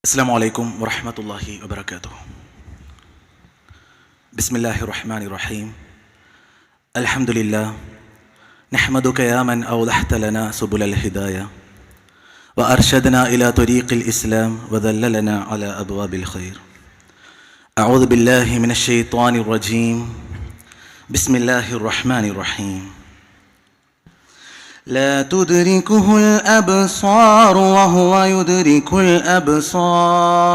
السلام عليكم ورحمة الله وبركاته. بسم الله الرحمن الرحيم. الحمد لله. نحمدك يا من أوضحت لنا سبل الهداية. وأرشدنا إلى طريق الإسلام وذللنا على أبواب الخير. أعوذ بالله من الشيطان الرجيم. بسم الله الرحمن الرحيم. لا تدركه الأبصار وهو يدرك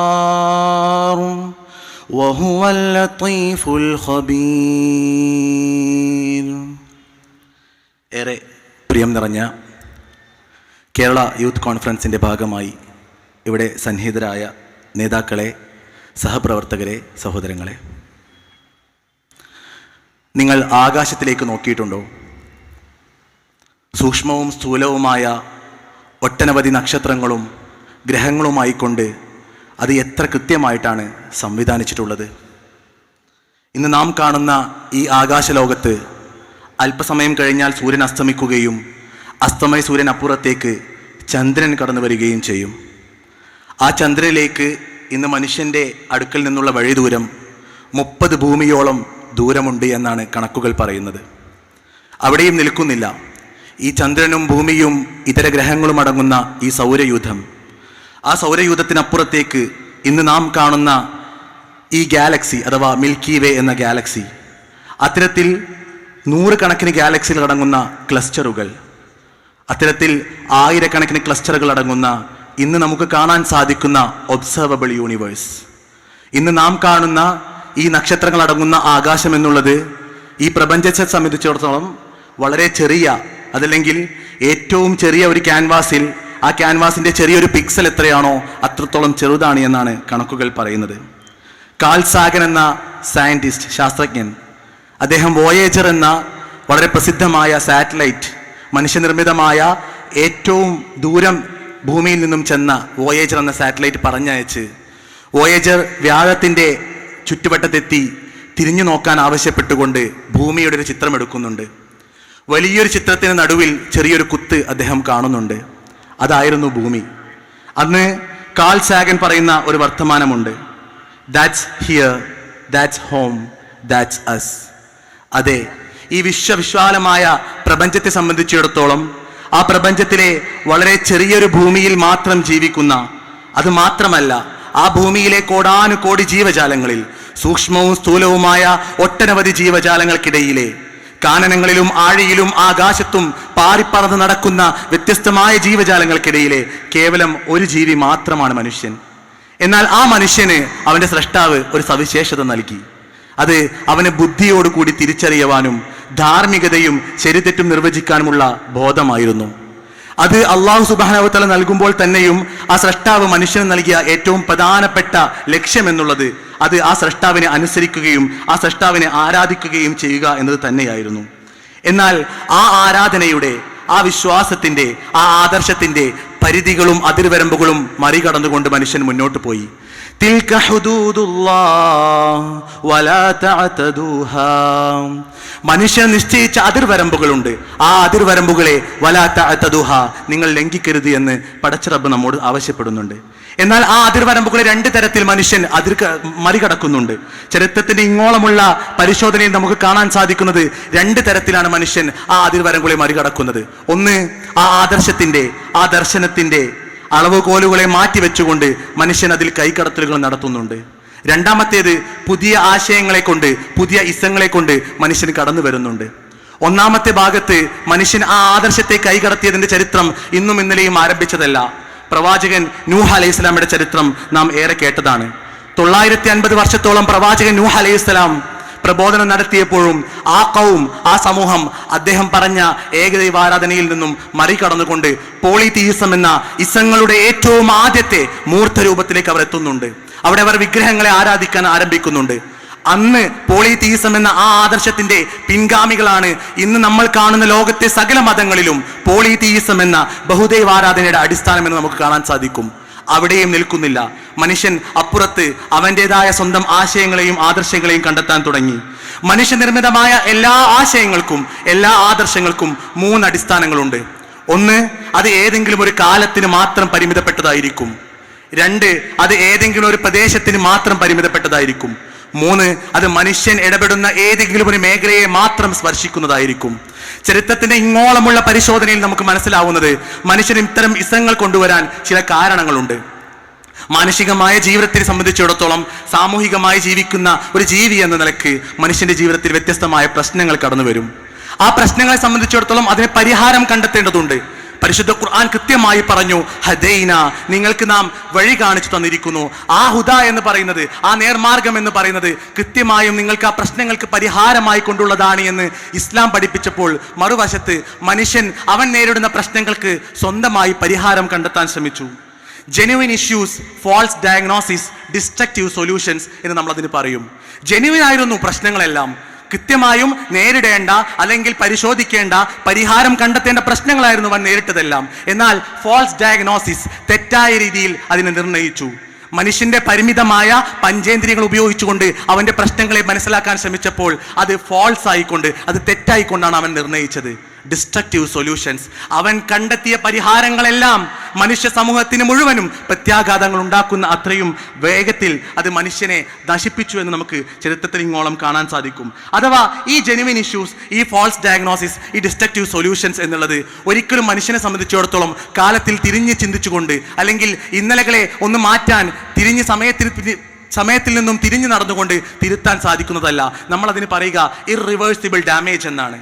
الأبصار وهو اللطيف الخبير ഏറെ പ്രിയം നിറഞ്ഞ കേരള യൂത്ത് കോൺഫറൻസിൻ്റെ ഭാഗമായി ഇവിടെ സന്നിഹിതരായ നേതാക്കളെ സഹപ്രവർത്തകരെ സഹോദരങ്ങളെ നിങ്ങൾ ആകാശത്തിലേക്ക് നോക്കിയിട്ടുണ്ടോ സൂക്ഷ്മവും സ്ഥൂലവുമായ ഒട്ടനവധി നക്ഷത്രങ്ങളും ഗ്രഹങ്ങളുമായിക്കൊണ്ട് അത് എത്ര കൃത്യമായിട്ടാണ് സംവിധാനിച്ചിട്ടുള്ളത്. ഇന്ന് നാം കാണുന്ന ഈ ആകാശലോകത്ത് അല്പസമയം കഴിഞ്ഞാൽ സൂര്യൻ അസ്തമിക്കുകയും അസ്തമയ സൂര്യൻ അപ്പുറത്തേക്ക് ചന്ദ്രൻ കടന്നു വരികയും ചെയ്യും. ആ ചന്ദ്രനിലേക്ക് ഇന്ന് മനുഷ്യന്റെ അടുക്കൽ നിന്നുള്ള വഴി ദൂരം മുപ്പത് ഭൂമിയോളം ദൂരമുണ്ട് എന്നാണ് കണക്കുകൾ പറയുന്നത്. അവിടെയും നിൽക്കുന്നില്ല. ഈ ചന്ദ്രനും ഭൂമിയും ഇതര ഗ്രഹങ്ങളും അടങ്ങുന്ന ഈ സൗരയൂഥം. ആ സൗരയൂഥത്തിനപ്പുറത്തേക്ക് ഇന്ന് നാം കാണുന്ന ഈ ഗാലക്സി അഥവാ മിൽക്കി വേ എന്ന ഗാലക്സി. അത്തരത്തിൽ നൂറുകണക്കിന് ഗാലക്സികൾ അടങ്ങുന്ന ക്ലസ്റ്ററുകൾ. അത്തരത്തിൽ ആയിരക്കണക്കിന് ക്ലസ്റ്ററുകൾ അടങ്ങുന്ന ഇന്ന് നമുക്ക് കാണാൻ സാധിക്കുന്ന ഒബ്സർവബിൾ യൂണിവേഴ്സ്. ഇന്ന് നാം കാണുന്ന ഈ നക്ഷത്രങ്ങൾ അടങ്ങുന്ന ആകാശം എന്നുള്ളത് ഈ പ്രപഞ്ചത്തെ സംബന്ധിച്ചിടത്തോളം വളരെ ചെറിയ അതല്ലെങ്കിൽ ഏറ്റവും ചെറിയ ഒരു ക്യാൻവാസിൽ ആ ക്യാൻവാസിന്റെ ചെറിയൊരു പിക്സൽ എത്രയാണോ അത്രത്തോളം ചെറുതാണ് എന്നാണ് കണക്കുകൾ പറയുന്നത്. കാൽസാഗൻ എന്ന സയന്റിസ്റ്റ് ശാസ്ത്രജ്ഞൻ അദ്ദേഹം വോയേജർ എന്ന വളരെ പ്രസിദ്ധമായ സാറ്റലൈറ്റ് മനുഷ്യനിർമ്മിതമായ ഏറ്റവും ദൂരം ഭൂമിയിൽ നിന്നും ചെന്ന വോയേജർ എന്ന സാറ്റലൈറ്റ് പറഞ്ഞയച്ച് വോയേജർ വ്യാഴത്തിന്റെ ചുറ്റുവട്ടത്തെത്തി തിരിഞ്ഞു നോക്കാൻ ആവശ്യപ്പെട്ടുകൊണ്ട് ഭൂമിയുടെ ഒരു ചിത്രം എടുക്കുന്നുണ്ട് വലിയൊരു ചിത്രത്തിന് നടുവിൽ ചെറിയൊരു കുത്ത് അദ്ദേഹം കാണുന്നുണ്ട്. അതായിരുന്നു ഭൂമി. അന്ന് കാൽ സാഗൻ പറയുന്ന ഒരു വർത്തമാനമുണ്ട്. That's here that's home that's us അതെ ഈ വിശ്വവിശാലമായ പ്രപഞ്ചത്തെ സംബന്ധിച്ചിടത്തോളം ആ പ്രപഞ്ചത്തിലെ വളരെ ചെറിയൊരു ഭൂമിയിൽ മാത്രം ജീവിക്കുന്ന അത് മാത്രമല്ല ആ ഭൂമിയിലെ കോടാനുകോടി ജീവജാലങ്ങളിൽ സൂക്ഷ്മവും സ്ഥൂലവുമായ ഒട്ടനവധി ജീവജാലങ്ങൾക്കിടയിലെ കാനനങ്ങളിലും ആഴിയിലും ആകാശത്തും പാറിപ്പറന്ന് നടക്കുന്ന വ്യത്യസ്തമായ ജീവജാലങ്ങൾക്കിടയിലെ കേവലം ഒരു ജീവി മാത്രമാണ് മനുഷ്യൻ. എന്നാൽ ആ മനുഷ്യന് അവന്റെ സൃഷ്ടാവ് ഒരു സവിശേഷത നൽകി. അത് അവന് ബുദ്ധിയോടുകൂടി തിരിച്ചറിയുവാനും ധാർമ്മികതയും ശരിതെറ്റും നിർവചിക്കാനുമുള്ള ബോധമായിരുന്നു. അത് അള്ളാഹു സുബാനവത്തല നൽകുമ്പോൾ തന്നെയും ആ സൃഷ്ടാവ് മനുഷ്യന് നൽകിയ ഏറ്റവും പ്രധാനപ്പെട്ട ലക്ഷ്യം എന്നുള്ളത് അത് ആ സൃഷ്ടാവിനെ അനുസരിക്കുകയും ആ സൃഷ്ടാവിനെ ആരാധിക്കുകയും ചെയ്യുക എന്നത് തന്നെയായിരുന്നു. എന്നാൽ ആ ആരാധനയുടെ ആ വിശ്വാസത്തിന്റെ ആ ആദർശത്തിന്റെ പരിധികളും അതിർവരമ്പുകളും മറികടന്നുകൊണ്ട് മനുഷ്യൻ മുന്നോട്ട് പോയി. മനുഷ്യൻ നിശ്ചയിച്ച അതിർവരമ്പുകളുണ്ട്. ആ അതിർവരമ്പുകളെ വലാത്ത നിങ്ങൾ ലംഘിക്കരുത് എന്ന് പടച്ചിറബ് നമ്മോട് ആവശ്യപ്പെടുന്നുണ്ട്. എന്നാൽ ആ അതിർവരമ്പുകളെ രണ്ട് തരത്തിൽ മനുഷ്യൻ അതിർ മറികടക്കുന്നുണ്ട്. ചരിത്രത്തിന്റെ ഇങ്ങോളമുള്ള പരിശോധനയിൽ നമുക്ക് കാണാൻ സാധിക്കുന്നത് രണ്ട് തരത്തിലാണ് മനുഷ്യൻ ആ അതിർവരമ്പുകളെ മറികടക്കുന്നത്. ഒന്ന് ആ ആദർശത്തിന്റെ ആ ദർശനത്തിന്റെ അളവുകോലുകളെ മാറ്റിവെച്ചുകൊണ്ട് മനുഷ്യൻ അതിൽ കൈകടത്തലുകൾ നടത്തുന്നുണ്ട്. രണ്ടാമത്തേത് പുതിയ ആശയങ്ങളെ കൊണ്ട് പുതിയ ഇസങ്ങളെ കൊണ്ട് മനുഷ്യൻ കടന്നു വരുന്നുണ്ട്. ഒന്നാമത്തെ ഭാഗത്ത് മനുഷ്യൻ ആ ആദർശത്തെ കൈകടത്തിയതിന്റെ ചരിത്രം ഇന്നും ഇന്നലെയും ആരംഭിച്ചതല്ല. പ്രവാചകൻ നൂഹ് അലൈഹി ഇസ്ലാമിയുടെ ചരിത്രം നാം ഏറെ കേട്ടതാണ്. തൊള്ളായിരത്തി അൻപത് വർഷത്തോളം പ്രവാചകൻ നൂഹ് അലൈഹി ഇസ്ലാം പ്രബോധനം നടത്തിയപ്പോഴും ആ കൗം ആ സമൂഹം അദ്ദേഹം പറഞ്ഞ ഏകദൈവ ആരാധനയിൽ നിന്നും മറികടന്നുകൊണ്ട് പോളിതീസം എന്ന ഇസങ്ങളുടെ ഏറ്റവും ആദ്യത്തെ മൂർത്ത രൂപത്തിലേക്ക് അവർ എത്തുന്നുണ്ട്. അവിടെ അവർ വിഗ്രഹങ്ങളെ ആരാധിക്കാൻ ആരംഭിക്കുന്നുണ്ട്. അന്ന് പോളിതീസം എന്ന ആ ആദർശത്തിന്റെ പിൻഗാമികളാണ് ഇന്ന് നമ്മൾ കാണുന്ന ലോകത്തെ സകല മതങ്ങളിലും പോളിതീസം എന്ന ബഹുദൈവാരാധനയുടെ അടിസ്ഥാനം എന്ന് നമുക്ക് കാണാൻ സാധിക്കും. അവിടെയും നിൽക്കുന്നില്ല. മനുഷ്യൻ അപ്പുറത്ത് അവന്റെതായ സ്വന്തം ആശയങ്ങളെയും ആദർശങ്ങളെയും കണ്ടെത്താൻ തുടങ്ങി. മനുഷ്യനിർമ്മിതമായ എല്ലാ ആശയങ്ങൾക്കും എല്ലാ ആദർശങ്ങൾക്കും മൂന്ന് അടിസ്ഥാനങ്ങളുണ്ട്. ഒന്ന് അത് ഏതെങ്കിലും ഒരു കാലത്തിന് മാത്രം പരിമിതപ്പെട്ടതായിരിക്കും. രണ്ട് അത് ഏതെങ്കിലും ഒരു പ്രദേശത്തിന് മാത്രം പരിമിതപ്പെട്ടതായിരിക്കും. മൂന്ന് അത് മനുഷ്യൻ ഇടപെടുന്ന ഏതെങ്കിലും ഒരു മേഖലയെ മാത്രം സ്പർശിക്കുന്നതായിരിക്കും. ചരിത്രത്തിന്റെ ഇങ്ങോളമുള്ള പരിശോധനയിൽ നമുക്ക് മനസ്സിലാവുന്നത് മനുഷ്യൻ ഇത്തരം ഇസങ്ങൾ കൊണ്ടുവരാൻ ചില കാരണങ്ങളുണ്ട്. മാനസികമായ ജീവിതത്തിനെ സംബന്ധിച്ചിടത്തോളം സാമൂഹികമായി ജീവിക്കുന്ന ഒരു ജീവി എന്ന നിലയ്ക്ക് മനുഷ്യന്റെ ജീവിതത്തിൽ വ്യത്യസ്തമായ പ്രശ്നങ്ങൾ കടന്നു വരും ആ പ്രശ്നങ്ങളെ സംബന്ധിച്ചിടത്തോളം അതിന് പരിഹാരം കണ്ടെത്തേണ്ടതുണ്ട്. പരിശുദ്ധ ഖുർആൻ കൃത്യമായി പറഞ്ഞു ഹദൈന നിങ്ങൾക്ക് നാം വഴി കാണിച്ചു തന്നിരിക്കുന്നു. ആ ഹുദ എന്ന് പറയുന്നത് ആ നേർമാർഗം എന്ന് പറയുന്നത് കൃത്യമായും നിങ്ങൾക്ക് ആ പ്രശ്നങ്ങൾക്ക് പരിഹാരമായി കൊണ്ടുള്ളതാണ് എന്ന് ഇസ്ലാം പഠിപ്പിച്ചപ്പോൾ മറുവശത്ത് മനുഷ്യൻ അവൻ നേരിടുന്ന പ്രശ്നങ്ങൾക്ക് സ്വന്തമായി പരിഹാരം കണ്ടെത്താൻ ശ്രമിച്ചു. Genuine issues false diagnosis destructive solutions എന്ന് നമ്മൾ അതിന് പറയും. ജെനുവിൻ ആയിരുന്നു പ്രശ്നങ്ങളെല്ലാം. കൃത്യമായും നേരിടേണ്ട അല്ലെങ്കിൽ പരിശോധിക്കേണ്ട പരിഹാരം കണ്ടെത്തേണ്ട പ്രശ്നങ്ങളായിരുന്നു അവൻ നേരിട്ടതെല്ലാം. എന്നാൽ ഫോൾസ് ഡയഗ്നോസിസ് തെറ്റായ രീതിയിൽ അതിനെ നിർണയിച്ചു. മനുഷ്യന്റെ പരിമിതമായ പഞ്ചേന്ദ്രിയങ്ങൾ ഉപയോഗിച്ചുകൊണ്ട് അവന്റെ പ്രശ്നങ്ങളെ മനസ്സിലാക്കാൻ ശ്രമിച്ചപ്പോൾ അത് ഫോൾസ് ആയിക്കൊണ്ട് അത് തെറ്റായിക്കൊണ്ടാണ് അവൻ നിർണയിച്ചത്. ഡിസ്ട്രക്റ്റീവ് സൊല്യൂഷൻസ് അവൻ കണ്ടെത്തിയ പരിഹാരങ്ങളെല്ലാം മനുഷ്യ സമൂഹത്തിന് മുഴുവനും പ്രത്യാഘാതങ്ങൾ ഉണ്ടാക്കുന്ന അത്രയും വേഗത്തിൽ അത് മനുഷ്യനെ നശിപ്പിച്ചു എന്ന് നമുക്ക് ചരിത്രത്തിൽ ഇങ്ങോളം കാണാൻ സാധിക്കും. അഥവാ ഈ ജെനുവിൻ ഇഷ്യൂസ് ഈ ഫോൾസ് ഡയഗ്നോസിസ് ഈ ഡിസ്ട്രക്റ്റീവ് സൊല്യൂഷൻസ് എന്നുള്ളത് ഒരിക്കലും മനുഷ്യനെ സംബന്ധിച്ചിടത്തോളം കാലത്തിൽ തിരിഞ്ഞ് ചിന്തിച്ചുകൊണ്ട് അല്ലെങ്കിൽ ഇന്നലകളെ ഒന്ന് മാറ്റാൻ തിരിഞ്ഞ് സമയത്തിൽ സമയത്തിൽ നിന്നും തിരിഞ്ഞു നടന്നുകൊണ്ട് തിരുത്താൻ സാധിക്കുന്നതല്ല. നമ്മൾ അതിന് പറയുക ഇറിവേഴ്സിബിൾ ഡാമേജ് എന്നാണ്.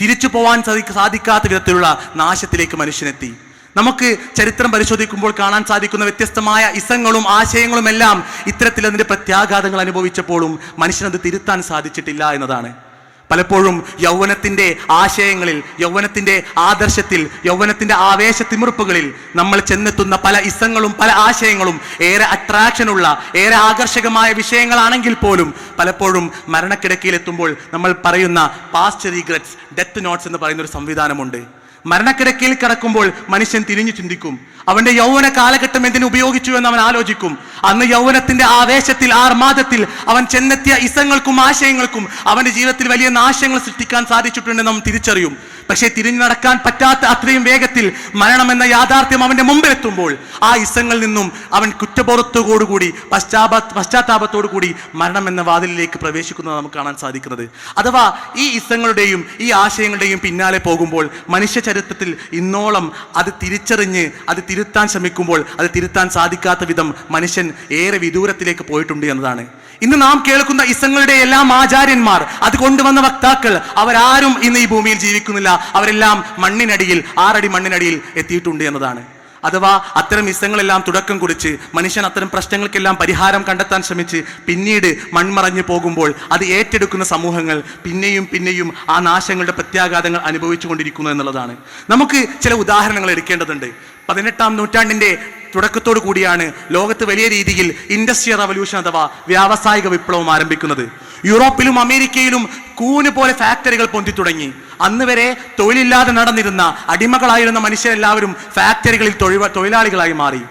തിരിച്ചു പോവാൻ സാധി- സാധിക്കാത്ത വിധത്തിലുള്ള നാശത്തിലേക്ക് മനുഷ്യനെത്തി. നമുക്ക് ചരിത്രം പരിശോധിക്കുമ്പോൾ കാണാൻ സാധിക്കുന്ന വ്യത്യസ്തമായ ഇസങ്ങളും ആശയങ്ങളും എല്ലാം ഇത്തരത്തിൽ അതിന്റെ പ്രത്യാഘാതങ്ങൾ അനുഭവിച്ചപ്പോഴും മനുഷ്യനത് തിരുത്താൻ സാധിച്ചിട്ടില്ല എന്നതാണ്. പലപ്പോഴും യൗവനത്തിന്റെ ആശയങ്ങളിൽ യൗവനത്തിന്റെ ആദർശത്തിൽ യൗവനത്തിന്റെ ആവേശ തിമിർപ്പുകളിൽ നമ്മൾ ചെന്നെത്തുന്ന പല ഇസങ്ങളും പല ആശയങ്ങളും ഏറെ അട്രാക്ഷനുള്ള ഏറെ ആകർഷകമായ വിഷയങ്ങളാണെങ്കിൽ പോലും പലപ്പോഴും മരണക്കിടക്കയിലെത്തുമ്പോൾ നമ്മൾ പറയുന്ന പാസ്റ്റ് റീഗ്രറ്റ്സ് ഡെത്ത് നോട്ട്സ് എന്ന് പറയുന്ന ഒരു സംവിധാനമുണ്ട്. മരണക്കിടക്കയിൽ കിടക്കുമ്പോൾ മനുഷ്യൻ തിരിഞ്ഞു ചിന്തിക്കും. അവന്റെ യൗവന കാലഘട്ടം എന്തിനു ഉപയോഗിച്ചു എന്ന് അവൻ ആലോചിക്കും. അന്ന് യൗവനത്തിന്റെ ആവേശത്തിൽ ആർമാദത്തിൽ അവൻ ചെന്നെത്തിയ ഇസങ്ങൾക്കും ആശയങ്ങൾക്കും അവന്റെ ജീവിതത്തിൽ വലിയ നാശങ്ങൾ സൃഷ്ടിക്കാൻ സാധിച്ചിട്ടുണ്ടെന്ന് നാം തിരിച്ചറിയും. പക്ഷേ തിരിഞ്ഞു നടക്കാൻ പറ്റാത്ത അത്രയും വേഗത്തിൽ മരണം എന്ന യാഥാർത്ഥ്യം അവന്റെ മുമ്പിലെത്തുമ്പോൾ ആ ഇസങ്ങളിൽ നിന്നും അവൻ കുറ്റബോധത്തോടുകൂടി പശ്ചാപ പശ്ചാത്താപത്തോടുകൂടി മരണം എന്ന വാതിലിലേക്ക് പ്രവേശിക്കുന്നത് നമുക്ക് കാണാൻ സാധിക്കുന്നത്. അഥവാ ഈ ഇസങ്ങളുടെയും ഈ ആശയങ്ങളുടെയും പിന്നാലെ പോകുമ്പോൾ മനുഷ്യ ചരിത്രത്തിൽ ഇന്നോളം അത് തിരിച്ചറിഞ്ഞ് അത് തിരുത്താൻ ശ്രമിക്കുമ്പോൾ അത് തിരുത്താൻ സാധിക്കാത്ത വിധം മനുഷ്യൻ ഏറെ വിദൂരത്തിലേക്ക് പോയിട്ടുണ്ട് എന്നതാണ്. ഇന്ന് നാം കേൾക്കുന്ന ഇസങ്ങളുടെ എല്ലാം ആചാര്യന്മാർ അത് കൊണ്ടുവന്ന വക്താക്കൾ. അവരാരും ഇന്ന് ഈ ഭൂമിയിൽ ജീവിക്കുന്നില്ല. അവരെല്ലാം മണ്ണിനടിയിൽ ആറടി മണ്ണിനടിയിൽ എത്തിയിട്ടുണ്ട് എന്നതാണ്. അഥവാ അത്തരം ഇസങ്ങളെല്ലാം തുടക്കം കുറിച്ച് മനുഷ്യൻ അത്തരം പ്രശ്നങ്ങൾക്കെല്ലാം പരിഹാരം കണ്ടെത്താൻ ശ്രമിച്ച് പിന്നീട് മൺമറഞ്ഞു പോകുമ്പോൾ അത് ഏറ്റെടുക്കുന്ന സമൂഹങ്ങൾ പിന്നെയും പിന്നെയും ആ നാശങ്ങളുടെ പ്രത്യാഘാതങ്ങൾ അനുഭവിച്ചു കൊണ്ടിരിക്കുന്നു എന്നുള്ളതാണ്. നമുക്ക് ചില ഉദാഹരണങ്ങൾ എടുക്കേണ്ടതുണ്ട്. പതിനെട്ടാം നൂറ്റാണ്ടിന്റെ തുടക്കത്തോടു കൂടിയാണ് ലോകത്ത് വലിയ രീതിയിൽ ഇൻഡസ്ട്രിയൽ റവല്യൂഷൻ അഥവാ വ്യാവസായിക വിപ്ലവം ആരംഭിക്കുന്നത്. യൂറോപ്പിലും അമേരിക്കയിലും കൂന് പോലെ ഫാക്ടറികൾ പൊന്തി തുടങ്ങി. അന്ന് വരെ തൊഴിലില്ലാതെ നടന്നിരുന്ന അടിമകളായിരുന്ന മനുഷ്യരെല്ലാവരും ഫാക്ടറികളിൽ തൊഴിലാളികളായി മാറി.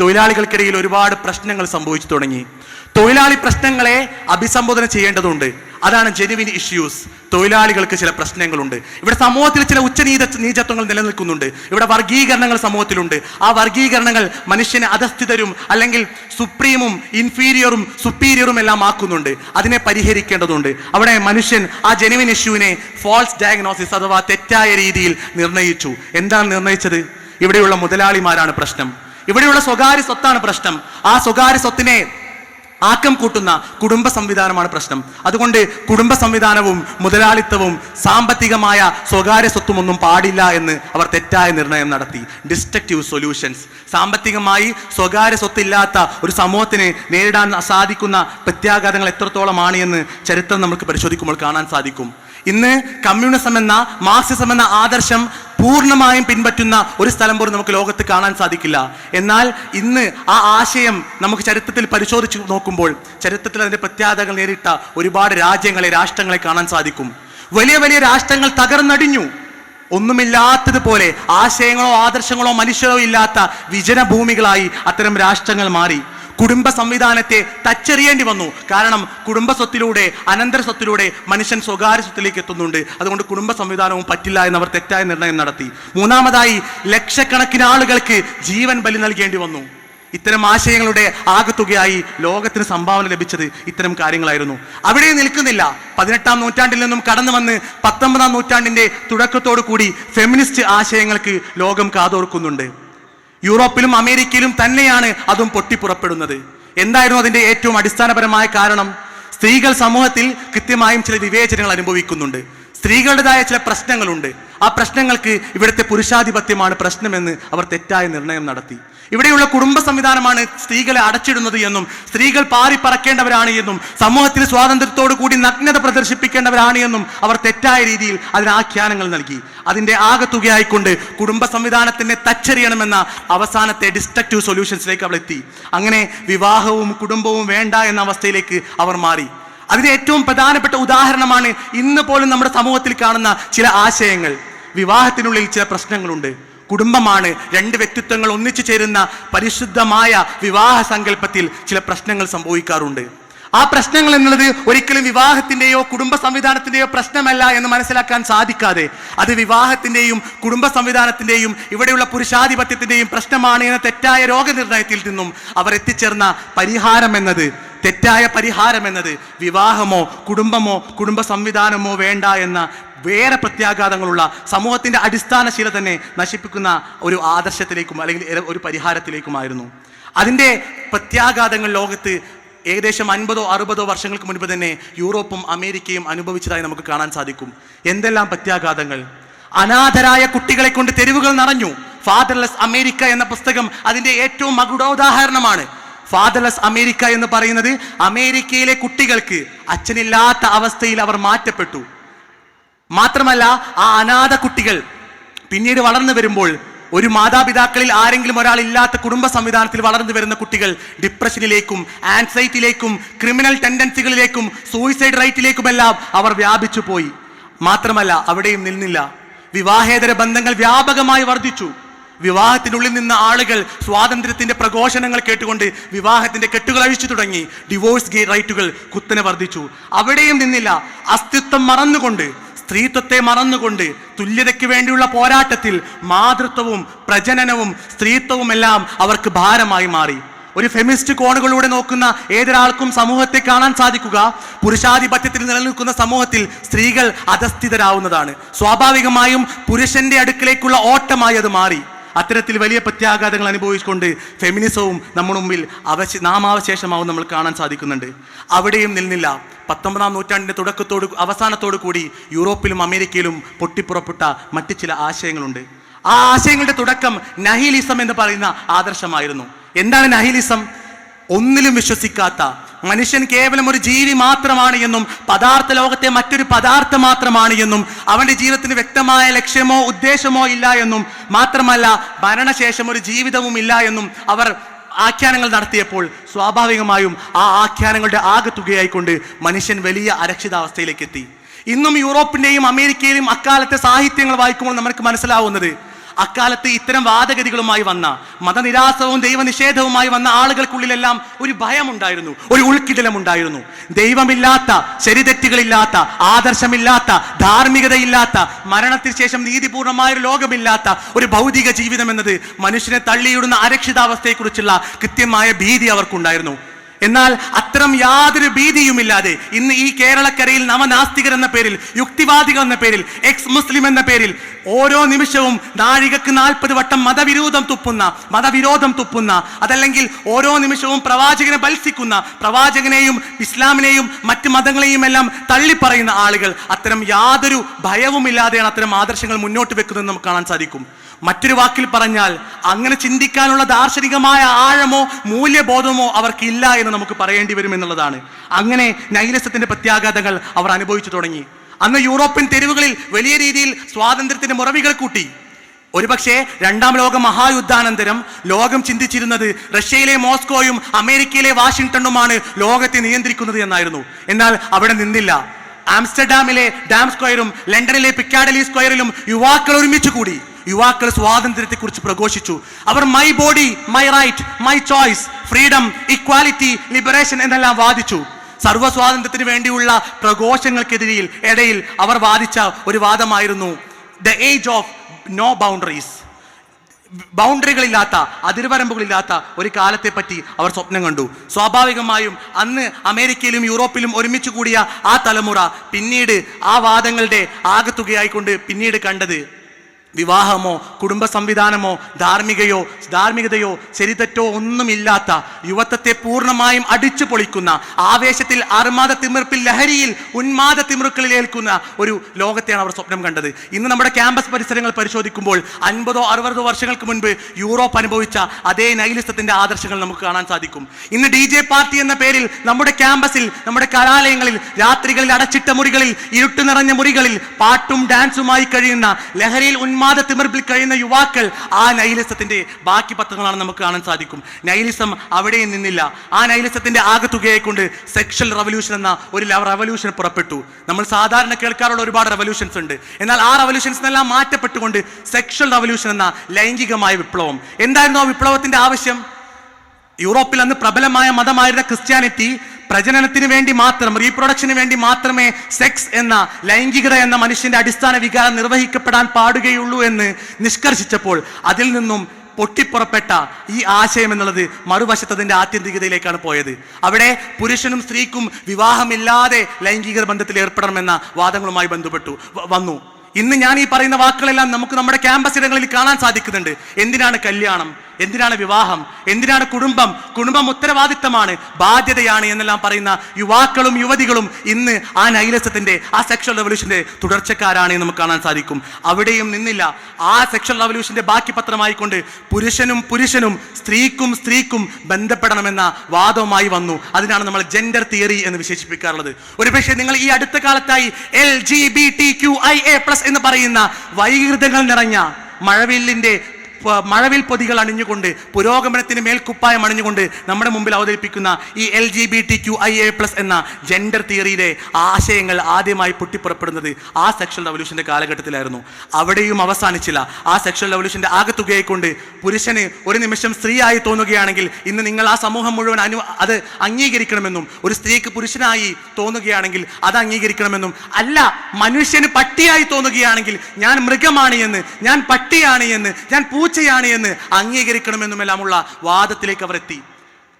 തൊഴിലാളികൾക്കിടയിൽ ഒരുപാട് പ്രശ്നങ്ങൾ സംഭവിച്ചു തുടങ്ങി. തൊഴിലാളി പ്രശ്നങ്ങളെ അഭിസംബോധന ചെയ്യേണ്ടതുണ്ട്. അതാണ് ജെനുവിൻ ഇഷ്യൂസ് തൊഴിലാളികൾക്ക് ചില പ്രശ്നങ്ങളുണ്ട്. ഇവിടെ സമൂഹത്തിൽ ചില ഉച്ചനീത നീചത്വങ്ങൾ നിലനിൽക്കുന്നുണ്ട്. ഇവിടെ വർഗീകരണങ്ങൾ സമൂഹത്തിലുണ്ട്. ആ വർഗീകരണങ്ങൾ മനുഷ്യനെ അധസ്ഥിതരും അല്ലെങ്കിൽ സുപ്രീമും ഇൻഫീരിയറും സുപ്പീരിയറും എല്ലാം ആക്കുന്നുണ്ട്. അതിനെ പരിഹരിക്കേണ്ടതുണ്ട്. അവിടെ മനുഷ്യൻ ആ ജെനുവിൻ ഇഷ്യൂവിനെ ഫോൾസ് ഡയഗ്നോസിസ് അഥവാ തെറ്റായ രീതിയിൽ നിർണയിച്ചു. എന്താണ് നിർണയിച്ചത്? ഇവിടെയുള്ള മുതലാളിമാരാണ് പ്രശ്നം. ഇവിടെയുള്ള സ്വകാര്യ സ്വത്താണ് പ്രശ്നം. ആ സ്വകാര്യ സ്വത്തിനെ ആക്കം കൂട്ടുന്ന കുടുംബ സംവിധാനമാണ് പ്രശ്നം. അതുകൊണ്ട് കുടുംബ സംവിധാനവും മുതലാളിത്തവും സാമ്പത്തികമായ സ്വകാര്യ സ്വത്തുമൊന്നും പാടില്ല എന്ന് അവർ തെറ്റായ നിർണയം നടത്തി. ഡിസ്ട്രക്റ്റീവ് സൊല്യൂഷൻസ് സാമ്പത്തികമായി സ്വകാര്യ സ്വത്തില്ലാത്ത ഒരു സമൂഹത്തിന് നേരിടാൻ സാധിക്കുന്ന പ്രത്യാഘാതങ്ങൾ എത്രത്തോളമാണ് എന്ന് ചരിത്രം നമുക്ക് പരിശോധിക്കുമ്പോൾ കാണാൻ സാധിക്കും. ഇന്ന് കമ്മ്യൂണിസം എന്ന മാർക്സിസം എന്ന ആദർശം പൂർണമായും പിൻപറ്റുന്ന ഒരു സ്ഥലം പോലും നമുക്ക് ലോകത്ത് കാണാൻ സാധിക്കില്ല. എന്നാൽ ഇന്ന് ആ ആശയം നമുക്ക് ചരിത്രത്തിൽ പരിശോധിച്ച് നോക്കുമ്പോൾ ചരിത്രത്തിൽ അതിന്റെ പ്രത്യാഘാതങ്ങൾ നേരിട്ട ഒരുപാട് രാജ്യങ്ങളെ രാഷ്ട്രങ്ങളെ കാണാൻ സാധിക്കും. വലിയ വലിയ രാഷ്ട്രങ്ങൾ തകർന്നടിഞ്ഞു. ഒന്നുമില്ലാത്തതുപോലെ ആശയങ്ങളോ ആദർശങ്ങളോ മനുഷ്യരോ ഇല്ലാത്ത വിജനഭൂമികളായി അത്തരം രാഷ്ട്രങ്ങൾ മാറി. കുടുംബ സംവിധാനത്തെ തച്ചെറിയേണ്ടി വന്നു. കാരണം കുടുംബ സ്വത്തിലൂടെ അനന്തര സ്വത്തിലൂടെ മനുഷ്യൻ സ്വകാര്യ സ്വത്തിലേക്ക് എത്തുന്നുണ്ട്. അതുകൊണ്ട് കുടുംബ സംവിധാനവും പറ്റില്ല എന്ന് അവർ തെറ്റായ നിർണയം നടത്തി. മൂന്നാമതായി ലക്ഷക്കണക്കിന് ആളുകൾക്ക് ജീവൻ ബലി നൽകേണ്ടി വന്നു. ഇത്തരം ആശയങ്ങളുടെ ആകത്തുകയായി ലോകത്തിന് സംഭാവന ലഭിച്ചത് ഇത്തരം കാര്യങ്ങളായിരുന്നു. അവിടെ നിൽക്കുന്നില്ല. പതിനെട്ടാം നൂറ്റാണ്ടിൽ നിന്നും കടന്നു വന്ന് പത്തൊമ്പതാം നൂറ്റാണ്ടിന്റെ തുടക്കത്തോടു കൂടി ഫെമിനിസ്റ്റ് ആശയങ്ങൾക്ക് ലോകം കാതോർക്കുന്നുണ്ട്. യൂറോപ്പിലും അമേരിക്കയിലും തന്നെയാണ് അതും പൊട്ടിപ്പുറപ്പെടുന്നത്. എന്തായിരുന്നു അതിന്റെ ഏറ്റവും അടിസ്ഥാനപരമായ കാരണം? സ്ത്രീകൾ സമൂഹത്തിൽ കൃത്യമായും ചില വിവേചനങ്ങൾ അനുഭവിക്കുന്നുണ്ട്. സ്ത്രീകളുടേതായ ചില പ്രശ്നങ്ങളുണ്ട്. ആ പ്രശ്നങ്ങൾക്ക് ഇവിടുത്തെ പുരുഷാധിപത്യമാണ് പ്രശ്നമെന്ന് അവർ തെറ്റായ നിർണയം നടത്തി. ഇവിടെയുള്ള കുടുംബ സംവിധാനമാണ് സ്ത്രീകളെ അടച്ചിടുന്നത് എന്നും സ്ത്രീകൾ പാറി പറക്കേണ്ടവരാണ് എന്നും സമൂഹത്തിൽ സ്വാതന്ത്ര്യത്തോടു കൂടി നഗ്നത പ്രദർശിപ്പിക്കേണ്ടവരാണ് എന്നും അവർ തെറ്റായ രീതിയിൽ അതിന് ആഖ്യാനങ്ങൾ നൽകി. അതിന്റെ ആകത്തുകയായിക്കൊണ്ട് കുടുംബ സംവിധാനത്തിനെ തച്ചെറിയണമെന്ന അവസാനത്തെ ഡിസ്ട്രക്റ്റീവ് സൊല്യൂഷൻസിലേക്ക് അവൾ എത്തി അങ്ങനെ വിവാഹവും കുടുംബവും വേണ്ട എന്ന അവസ്ഥയിലേക്ക് അവർ മാറി. അതിന് ഏറ്റവും പ്രധാനപ്പെട്ട ഉദാഹരണമാണ് ഇന്ന് പോലും നമ്മുടെ സമൂഹത്തിൽ കാണുന്ന ചില ആശയങ്ങൾ. വിവാഹത്തിനുള്ളിൽ ചില പ്രശ്നങ്ങളുണ്ട്. കുടുംബമാണ് രണ്ട് വ്യക്തിത്വങ്ങൾ ഒന്നിച്ചു ചേരുന്ന പരിശുദ്ധമായ വിവാഹ സങ്കല്പത്തിൽ ചില പ്രശ്നങ്ങൾ സംഭവിക്കാറുണ്ട്. ആ പ്രശ്നങ്ങൾ എന്നുള്ളത് ഒരിക്കലും വിവാഹത്തിന്റെയോ കുടുംബ സംവിധാനത്തിന്റെയോ പ്രശ്നമല്ല എന്ന് മനസ്സിലാക്കാൻ സാധിക്കാതെ അത് വിവാഹത്തിന്റെയും കുടുംബ സംവിധാനത്തിന്റെയും ഇവിടെയുള്ള പുരുഷാധിപത്യത്തിന്റെയും പ്രശ്നമാണ് എന്ന തെറ്റായ രോഗനിർണയത്തിൽ നിന്നും അവർ എത്തിച്ചേർന്ന പരിഹാരം എന്നത് തെറ്റായ പരിഹാരം എന്നത് വിവാഹമോ കുടുംബമോ കുടുംബ സംവിധാനമോ വേണ്ട എന്ന വേറെ പ്രത്യാഘാതങ്ങളുള്ള സമൂഹത്തിന്റെ അടിസ്ഥാനശീല തന്നെ നശിപ്പിക്കുന്ന ഒരു ആദർശത്തിലേക്കും അല്ലെങ്കിൽ ഒരു പരിഹാരത്തിലേക്കുമായിരുന്നു. അതിന്റെ പ്രത്യാഘാതങ്ങൾ ലോകത്ത് ഏകദേശം അൻപതോ അറുപതോ വർഷങ്ങൾക്ക് മുൻപ് തന്നെ യൂറോപ്പും അമേരിക്കയും അനുഭവിച്ചതായി നമുക്ക് കാണാൻ സാധിക്കും. എന്തെല്ലാം പ്രത്യാഘാതങ്ങൾ? അനാഥരായ കുട്ടികളെ കൊണ്ട് തെരുവുകൾ നിറഞ്ഞു. ഫാദർലെസ് അമേരിക്ക എന്ന പുസ്തകം അതിന്റെ ഏറ്റവും മകുടോദാഹരണമാണ്. ഫാദർലെസ് അമേരിക്ക എന്ന് പറയുന്നത് അമേരിക്കയിലെ കുട്ടികൾക്ക് അച്ഛനില്ലാത്ത അവസ്ഥയിൽ അവർ മാറ്റപ്പെട്ടു. മാത്രമല്ല ആ അനാഥ കുട്ടികൾ പിന്നീട് വളർന്നു വരുമ്പോൾ ഒരു മാതാപിതാക്കളിൽ ആരെങ്കിലും ഒരാൾ ഇല്ലാത്ത കുടുംബ സംവിധാനത്തിൽ വളർന്നു വരുന്ന കുട്ടികൾ ഡിപ്രഷനിലേക്കും ആൻസൈറ്റിയിലേക്കും ക്രിമിനൽ ടെൻഡൻസികളിലേക്കും സൂയിസൈഡ് റൈറ്റിലേക്കുമെല്ലാം അവർ വ്യാപിച്ചു പോയി. മാത്രമല്ല അവിടെയും നിന്നില്ല. വിവാഹേതര ബന്ധങ്ങൾ വ്യാപകമായി വർദ്ധിച്ചു. വിവാഹത്തിനുള്ളിൽ നിന്ന ആളുകൾ സ്വാതന്ത്ര്യത്തിന്റെ പ്രഘോഷണങ്ങൾ കേട്ടുകൊണ്ട് വിവാഹത്തിന്റെ കെട്ടുകൾ അഴിച്ചു തുടങ്ങി. ഡിവോഴ്സ് റൈറ്റുകൾ കുത്തനെ വർദ്ധിച്ചു. അവിടെയും നിന്നില്ല. അസ്തിത്വം മറന്നുകൊണ്ട് സ്ത്രീത്വത്തെ മറന്നുകൊണ്ട് തുല്യതയ്ക്ക് വേണ്ടിയുള്ള പോരാട്ടത്തിൽ മാതൃത്വവും പ്രജനനവും സ്ത്രീത്വവും എല്ലാം അവർക്ക് ഭാരമായി മാറി. ഒരു ഫെമിസ്റ്റ് കോണുകളിലൂടെ നോക്കുന്ന ഏതൊരാൾക്കും സമൂഹത്തെ കാണാൻ സാധിക്കുക പുരുഷാധിപത്യത്തിൽ നിലനിൽക്കുന്ന സമൂഹത്തിൽ സ്ത്രീകൾ അധസ്ഥിതരാവുന്നതാണ്. സ്വാഭാവികമായും പുരുഷന്റെ അടുക്കിലേക്കുള്ള ഓട്ടമായി അത് മാറി. അത്തരത്തിൽ വലിയ പ്രത്യാഘാതങ്ങൾ അനുഭവിച്ചുകൊണ്ട് ഫെമിനിസവും നമ്മുടെ മുമ്പിൽ അവശ നാമാവശേഷമാവും നമ്മൾ കാണാൻ സാധിക്കുന്നുണ്ട്. അവിടെയും നിന്നില്ല പത്തൊമ്പതാം നൂറ്റാണ്ടിന്റെ തുടക്കത്തോട് അവസാനത്തോടു കൂടി യൂറോപ്പിലും അമേരിക്കയിലും പൊട്ടിപ്പുറപ്പെട്ട മറ്റ് ചില ആശയങ്ങളുണ്ട്. ആ ആശയങ്ങളുടെ തുടക്കം നഹിലിസം എന്ന് പറയുന്ന ആദർശമായിരുന്നു. എന്താണ് നഹിലിസം? ഒന്നിലും വിശ്വസിക്കാത്ത മനുഷ്യൻ കേവലം ഒരു ജീവി മാത്രമാണ് എന്നും പദാർത്ഥ ലോകത്തെ മറ്റൊരു പദാർത്ഥം മാത്രമാണ് എന്നും അവന്റെ ജീവിതത്തിന് വ്യക്തമായ ലക്ഷ്യമോ ഉദ്ദേശമോ ഇല്ല എന്നും മാത്രമല്ല മരണശേഷം ഒരു ജീവിതവും ഇല്ല എന്നും അവർ ആഖ്യാനങ്ങൾ നടത്തിയപ്പോൾ സ്വാഭാവികമായും ആ ആഖ്യാനങ്ങളുടെ ആകെത്തുകയായിക്കൊണ്ട് മനുഷ്യൻ വലിയ അരക്ഷിതാവസ്ഥയിലേക്ക് എത്തി ഇന്നും യൂറോപ്പിന്റെയും അമേരിക്കയിലും അക്കാലത്തെ സാഹിത്യങ്ങൾ വായിക്കുമ്പോൾ നമുക്ക് മനസ്സിലാവുന്നത് അക്കാലത്ത് ഇത്തരം വാദഗതികളുമായി വന്ന മതനിരാസവും ദൈവനിഷേധവുമായി വന്ന ആളുകൾക്കുള്ളിലെല്ലാം ഒരു ഭയമുണ്ടായിരുന്നു ഒരു ഉൾക്കിടലമുണ്ടായിരുന്നു. ദൈവമില്ലാത്ത ശരിതെറ്റുകളില്ലാത്ത ആദർശമില്ലാത്ത ധാർമ്മികതയില്ലാത്ത മരണത്തിന് ശേഷം നീതിപൂർണമായ ഒരു ലോകമില്ലാത്ത ഒരു ഭൗതിക ജീവിതം എന്നത് മനുഷ്യനെ തള്ളിയിടുന്ന അരക്ഷിതാവസ്ഥയെക്കുറിച്ചുള്ള കൃത്യമായ ഭീതി അവർക്കുണ്ടായിരുന്നു. എന്നാൽ അത്തരം യാതൊരു ഭീതിയുമില്ലാതെ ഇന്ന് ഈ കേരളക്കരയിൽ നവനാസ്തികർ എന്ന പേരിൽ യുക്തിവാദികൾ എന്ന പേരിൽ എക്സ് മുസ്ലിം എന്ന പേരിൽ ഓരോ നിമിഷവും നാഴികക്ക് നാൽപ്പത് വട്ടം മതവിരോധം തുപ്പുന്ന മതവിരോധം തുപ്പുന്ന അതല്ലെങ്കിൽ ഓരോ നിമിഷവും പ്രവാചകനെ ബത്സിക്കുന്ന പ്രവാചകനെയും ഇസ്ലാമിനെയും മറ്റ് മതങ്ങളെയും എല്ലാം തള്ളിപ്പറയുന്ന ആളുകൾ അത്തരം യാതൊരു ഭയവുമില്ലാതെയാണ് അത്തരം ആദർശങ്ങൾ മുന്നോട്ട് വെക്കുന്നത് നമുക്ക് കാണാൻ സാധിക്കും. മറ്റൊരു വാക്കിൽ പറഞ്ഞാൽ അങ്ങനെ ചിന്തിക്കാനുള്ള ദാർശനികമായ ആഴമോ മൂല്യബോധമോ അവർക്കില്ല എന്ന് നമുക്ക് പറയേണ്ടി വരും എന്നുള്ളതാണ്. അങ്ങനെ നൈലസത്തിന്റെ പ്രത്യാഘാതങ്ങൾ അവർ അനുഭവിച്ചു തുടങ്ങി. അന്ന് യൂറോപ്യൻ തെരുവുകളിൽ വലിയ രീതിയിൽ സ്വാതന്ത്ര്യത്തിന്റെ മുറവികൾ കൂട്ടി. ഒരുപക്ഷെ രണ്ടാം ലോക മഹായുദ്ധാനന്തരം ലോകം ചിന്തിച്ചിരുന്നത് റഷ്യയിലെ മോസ്കോയും അമേരിക്കയിലെ വാഷിംഗ്ടണുമാണ് ലോകത്തെ നിയന്ത്രിക്കുന്നത് എന്നായിരുന്നു. എന്നാൽ അവിടെ നിന്നില്ല. ആംസ്റ്റർഡാമിലെ ഡാം സ്ക്വയറും ലണ്ടനിലെ പിക്കാഡലി സ്ക്വയറിലും യുവാക്കൾ ഒരുമിച്ച് കൂടി. യുവാക്കൾ സ്വാതന്ത്ര്യത്തെക്കുറിച്ച് പ്രഘോഷിച്ചു. അവർ my body my right my choice freedom equality liberation എന്നെല്ലാം വാദിച്ചു. സർവസ്വാതന്ത്ര്യത്തിന് വേണ്ടിയുള്ള പ്രഘോഷങ്ങൾക്കെതിരെ ഇടയിൽ അവർ വാദിച്ച ഒരു വാദമായിരുന്നു the age of no boundaries ബൗണ്ടറികളില്ലാത്ത അതിർവരമ്പുകളില്ലാത്ത ഒരു കാലത്തെ പറ്റി അവർ സ്വപ്നം കണ്ടു. സ്വാഭാവികമായും അന്ന് അമേരിക്കയിലും യൂറോപ്പിലും ഒരുമിച്ച് കൂടിയ ആ തലമുറ പിന്നീട് ആ വാദങ്ങളുടെ ആകത്തുകയായിക്കൊണ്ട് പിന്നീട് കണ്ടത് വിവാഹമോ കുടുംബ സംവിധാനമോ ധാർമ്മികയോ ധാർമ്മികതയോ ശരിതെറ്റോ ഒന്നുമില്ലാത്ത യുവത്വത്തെ പൂർണമായും അടിച്ചു പൊളിക്കുന്ന ആവേശത്തിൽ അർമാദ തിമിർപ്പിൽ ലഹരിയിൽ ഉന്മാദ തിമിർക്കളിൽ ഏൽക്കുന്ന ഒരു ലോകത്തെയാണ് അവർ സ്വപ്നം കണ്ടത്. ഇന്ന് നമ്മുടെ ക്യാമ്പസ് പരിസരങ്ങൾ പരിശോധിക്കുമ്പോൾ അൻപതോ അറുപതോ വർഷങ്ങൾക്ക് മുൻപ് യൂറോപ്പ് അനുഭവിച്ച അതേ നൈലിസത്തിന്റെ ആദർശങ്ങൾ നമുക്ക് കാണാൻ സാധിക്കും. ഇന്ന് ഡി ജെ പാർട്ടി എന്ന പേരിൽ നമ്മുടെ ക്യാമ്പസിൽ നമ്മുടെ കലാലയങ്ങളിൽ രാത്രികളിൽ അടച്ചിട്ട മുറികളിൽ ഇരുട്ട് നിറഞ്ഞ മുറികളിൽ പാട്ടും ഡാൻസുമായി കഴിയുന്ന ലഹരിയിൽ ഉന്മാദ തിമിർപ്പിൽ കഴിയുന്ന യുവാക്കൾ ആ നൈലിസത്തിന്റെ ബാക്കി പത്രങ്ങളാണ് നമുക്ക് കാണാൻ സാധിക്കും. നൈലിസം അവിടെ നിന്നില്ല. ആ നൈലിസത്തിന്റെ ആകത്തുകയെ കൊണ്ട് സെക്ഷൽ റവല്യൂഷൻ എന്ന ഒരു റവല്യൂഷൻ പുറപ്പെട്ടു. നമ്മൾ സാധാരണ കേൾക്കാറുള്ള ഒരുപാട് റവല്യൂഷൻസ് ഉണ്ട്. എന്നാൽ ആ റവല്യൂഷൻസ് എല്ലാം മാറ്റപ്പെട്ടുകൊണ്ട് സെക്ഷൽ റവല്യൂഷൻ എന്ന ലൈംഗികമായ വിപ്ലവം. എന്തായിരുന്നു ആ വിപ്ലവത്തിന്റെ ആവശ്യം? യൂറോപ്പിൽ അന്ന് പ്രബലമായ മതമായിരുന്ന ക്രിസ്ത്യാനിറ്റി പ്രജനനത്തിന് വേണ്ടി മാത്രം റീപ്രൊഡക്ഷന് വേണ്ടി മാത്രമേ സെക്സ് എന്ന ലൈംഗികത എന്ന മനുഷ്യന്റെ അടിസ്ഥാന വികാരം നിർവഹിക്കപ്പെടാൻ പാടുകയുള്ളൂ എന്ന് നിഷ്കർഷിച്ചപ്പോൾ അതിൽ നിന്നും പൊട്ടിപ്പുറപ്പെട്ട ഈ ആശയം എന്നുള്ളത് മറുവശത്തതിന്റെ ആത്യന്തികതയിലേക്കാണ് പോയത്. അവിടെ പുരുഷനും സ്ത്രീക്കും വിവാഹമില്ലാതെ ലൈംഗിക ബന്ധത്തിൽ ഏർപ്പെടണമെന്ന വാദങ്ങളുമായി ബന്ധപ്പെട്ടു വന്നു. ഇന്ന് ഞാൻ ഈ പറയുന്ന വാക്കുകളെല്ലാം നമുക്ക് നമ്മുടെ ക്യാമ്പസ് ഇടങ്ങളിൽ കാണാൻ സാധിക്കുന്നുണ്ട്. എന്തിനാണ് കല്യാണം? എന്തിനാണ് വിവാഹം? എന്തിനാണ് കുടുംബം? കുടുംബം ഉത്തരവാദിത്തമാണ് ബാധ്യതയാണ് എന്നെല്ലാം പറയുന്ന യുവാക്കളും യുവതികളും ഇന്ന് ആ നൈലസത്തിന്റെ ആ സെക്ഷൽ റവല്യൂഷന്റെ തുടർച്ചക്കാരാണ് എന്ന് നമുക്ക് കാണാൻ സാധിക്കും. അവിടെയും നിന്നില്ല. ആ സെക്ഷൽ റവല്യൂഷന്റെ ബാക്കി പത്രമായിക്കൊണ്ട് പുരുഷനും പുരുഷനും സ്ത്രീക്കും സ്ത്രീക്കും ബന്ധപ്പെടണമെന്ന വാദവുമായി വന്നു. അതിനാണ് നമ്മൾ ജെൻഡർ തിയറി എന്ന് വിശേഷിപ്പിക്കാറുള്ളത്. ഒരുപക്ഷെ നിങ്ങൾ ഈ അടുത്ത കാലത്തായി L G B T Q I A plus എന്ന് പറയുന്ന വൈകൃതങ്ങൾ നിറഞ്ഞ മഴവില്ലിന്റെ മഴവിൽ പൊതികൾ അണിഞ്ഞുകൊണ്ട് പുരോഗമനത്തിന് മേൽക്കുപ്പായം അണിഞ്ഞുകൊണ്ട് നമ്മുടെ മുമ്പിൽ അവതരിപ്പിക്കുന്ന ഈ L G B T Q I A plus എന്ന ജെൻഡർ തിയറിയിലെ ആശയങ്ങൾ ആദ്യമായി പൊട്ടിപ്പുറപ്പെടുന്നത് ആ സെക്ഷൽ റവല്യൂഷന്റെ കാലഘട്ടത്തിലായിരുന്നു. അവിടെയും അവസാനിച്ചില്ല. ആ സെക്ഷൽ റവല്യൂഷന്റെ ആകെ കൊണ്ട് പുരുഷന് ഒരു നിമിഷം സ്ത്രീയായി തോന്നുകയാണെങ്കിൽ ഇന്ന് നിങ്ങൾ ആ സമൂഹം മുഴുവൻ അനു അത് അംഗീകരിക്കണമെന്നും ഒരു സ്ത്രീക്ക് പുരുഷനായി തോന്നുകയാണെങ്കിൽ അത് അംഗീകരിക്കണമെന്നും അല്ല മനുഷ്യന് പട്ടിയായി തോന്നുകയാണെങ്കിൽ ഞാൻ മൃഗമാണ് എന്ന് ഞാൻ പട്ടിയാണ് എന്ന് ഞാൻ പൂച്ചയാണ് എന്ന് അംഗീകരിക്കണമെന്നുമെല്ലാമുള്ള വാദത്തിലേക്ക് അവർ എത്തി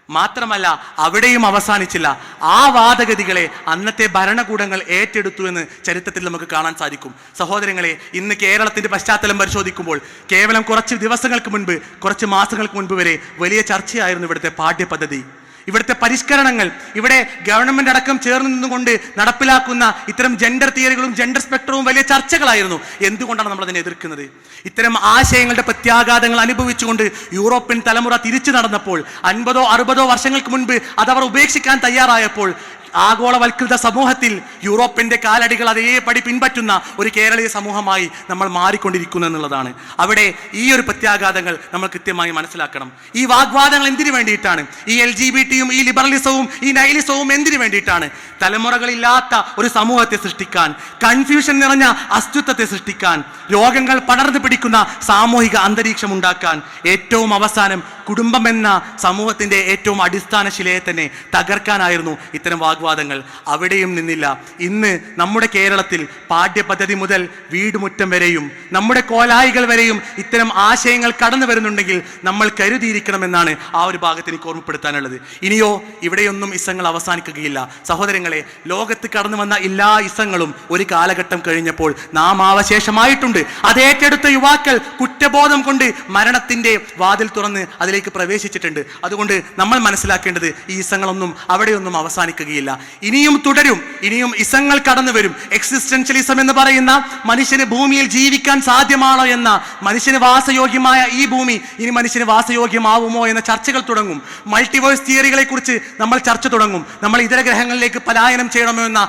മാത്രമല്ല അവിടെയും അവസാനിച്ചില്ല. ആ വാദഗതികളെ അന്നത്തെ ഭരണകൂടങ്ങൾ ഏറ്റെടുത്തു എന്ന് ചരിത്രത്തിൽ നമുക്ക് കാണാൻ സാധിക്കും. സഹോദരങ്ങളെ ഇന്ന് കേരളത്തിന്റെ പശ്ചാത്തലം പരിശോധിക്കുമ്പോൾ കേവലം കുറച്ച് ദിവസങ്ങൾക്ക് മുൻപ് കുറച്ച് മാസങ്ങൾക്ക് മുൻപ് വരെ വലിയ ചർച്ചയായിരുന്നു ഇവിടുത്തെ പാഠ്യപദ്ധതി. ഇവിടുത്തെ പരിഷ്കരണങ്ങൾ ഇവിടെ ഗവൺമെന്റ് അടക്കം ചേർന്ന് നിന്നുകൊണ്ട് നടപ്പിലാക്കുന്ന ഇത്തരം ജെൻഡർ തിയറികളും ജെൻഡർ സ്പെക്ട്രവും വലിയ ചർച്ചകളായിരുന്നു. എന്തുകൊണ്ടാണ് നമ്മൾ അതിനെ എതിർക്കുന്നത്? ഇത്തരം ആശയങ്ങളുടെ പ്രത്യാഘാതങ്ങൾ അനുഭവിച്ചുകൊണ്ട് യൂറോപ്യൻ തലമുറ തിരിച്ചു നടന്നപ്പോൾ അൻപതോ അറുപതോ വർഷങ്ങൾക്ക് മുൻപ് അതവർ ഉപേക്ഷിക്കാൻ തയ്യാറായപ്പോൾ ആഗോളവൽകൃത സമൂഹത്തിൽ യൂറോപ്പിന്റെ കാലടികൾ അതേപടി പിൻപറ്റുന്ന ഒരു കേരളീയ സമൂഹമായി നമ്മൾ മാറിക്കൊണ്ടിരിക്കുന്നു എന്നുള്ളതാണ്. അവിടെ ഈ ഒരു പ്രത്യാഘാതങ്ങൾ നമ്മൾ കൃത്യമായി മനസ്സിലാക്കണം. ഈ വാഗ്വാദങ്ങൾ എന്തിനു വേണ്ടിയിട്ടാണ്? ഈ എൽ ജി ബി ടിയും ഈ ലിബറലിസവും ഈ നൈലിസവും എന്തിനു വേണ്ടിയിട്ടാണ്? തലമുറകളില്ലാത്ത ഒരു സമൂഹത്തെ സൃഷ്ടിക്കാൻ കൺഫ്യൂഷൻ നിറഞ്ഞ അസ്തിത്വത്തെ സൃഷ്ടിക്കാൻ രോഗങ്ങൾ പടർന്നു പിടിക്കുന്ന സാമൂഹിക അന്തരീക്ഷം ഉണ്ടാക്കാൻ ഏറ്റവും അവസാനം കുടുംബം എന്ന സമൂഹത്തിന്റെ ഏറ്റവും അടിസ്ഥാന ശിലയെ തന്നെ തകർക്കാനായിരുന്നു ഇത്തരം വാഗ്വാദങ്ങൾ അവിടെയും നിന്നില്ല. ഇന്ന് നമ്മുടെ കേരളത്തിൽ പാഠ്യപദ്ധതി മുതൽ വീടുമുറ്റം വരെയും നമ്മുടെ കോലായികൾ വരെയും ഇത്തരം ആശയങ്ങൾ കടന്നു വരുന്നുണ്ടെങ്കിൽ നമ്മൾ കരുതിയിരിക്കണമെന്നാണ് ആ ഒരു ഭാഗത്ത് എനിക്ക് ഓർമ്മപ്പെടുത്താനുള്ളത്. ഇനിയോ ഇവിടെയൊന്നും ഇസങ്ങൾ അവസാനിക്കുകയില്ല. സഹോദരങ്ങളെ ലോകത്ത് കടന്നു വന്ന എല്ലാ ഇസങ്ങളും ഒരു കാലഘട്ടം കഴിഞ്ഞപ്പോൾ നാം അവശേഷമായിട്ടുണ്ട്. അത് ഏറ്റെടുത്ത യുവാക്കൾ കുറ്റബോധം കൊണ്ട് മരണത്തിന്റെ വാതിൽ തുറന്ന് അതിലേക്ക് പ്രവേശിച്ചിട്ടുണ്ട്. അതുകൊണ്ട് നമ്മൾ മനസ്സിലാക്കേണ്ടത് ഈ ഇസങ്ങളൊന്നും അവിടെയൊന്നും അവസാനിക്കുകയില്ല. ഇനിയും തുടരും. ഇനിയും ഇസങ്ങൾ കടന്നു വരും. എക്സിസ്റ്റൻഷ്യലിസം എന്ന് പറയുന്ന മനുഷ്യന് ഭൂമിയിൽ ജീവിക്കാൻ സാധ്യമാണോ എന്ന മനുഷ്യന് വാസയോഗ്യമായ ഈ ഭൂമി ഇനി മനുഷ്യന് വാസയോഗ്യമാവുമോ എന്ന ചർച്ചകൾ തുടങ്ങും. മൾട്ടിവേഴ്സ് തിയറികളെ കുറിച്ച് നമ്മൾ ചർച്ച തുടങ്ങും. നമ്മൾ ഇതര ഗ്രഹങ്ങളിലേക്ക് പലായനം ചെയ്യണമോ എന്ന